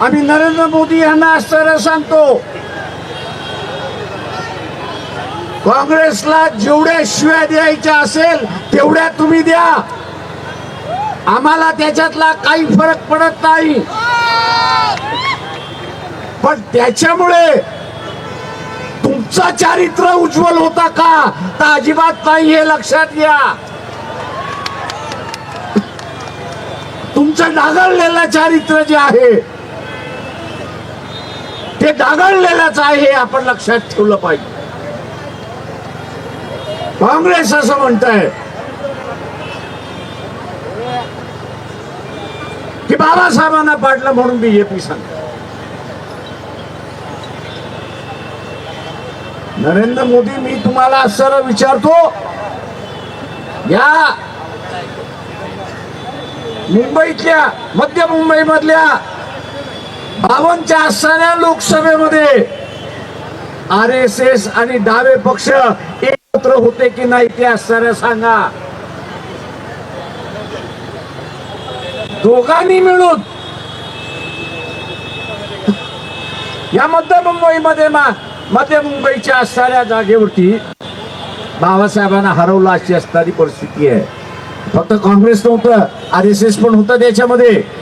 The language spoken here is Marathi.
आम्ही नरेंद्र मोदी यांना असताना सांगतो काँग्रेसला जेवढ्या शिव्या द्यायच्या असेल तेवढ्या तुम्ही द्या आम्हाला त्याच्यातला काही फरक पडत नाही पण त्याच्यामुळे तुमचा चारित्र्य उज्ज्वल होता का तर अजिबात नाही हे लक्षात घ्या तुमचं डागळलेलं चारित्र्य जे आहे ते डागळलेलंच आहे हे आपण लक्षात ठेवलं पाहिजे. काँग्रेस असं म्हणताय की बाबासाहेबांना पाडलं म्हणून बीजेपी सांग नरेंद्र मोदी मी तुम्हाला सर विचारतो या मुंबईतल्या मध्य मुंबई मधल्या बावनच्या असणाऱ्या लोकसभेमध्ये आर एस एस आणि डावे पक्ष एकत्र होते की नाही ते असणाऱ्या सांगा. दोघांनी मिळून या मध्य मुंबईमध्ये मा- मध्य मुंबईच्या असणाऱ्या जागेवरती बाबासाहेबांना हरवलं अशी असणारी परिस्थिती आहे. फक्त काँग्रेस नव्हतं आर एस एस पण होतं त्याच्यामध्ये.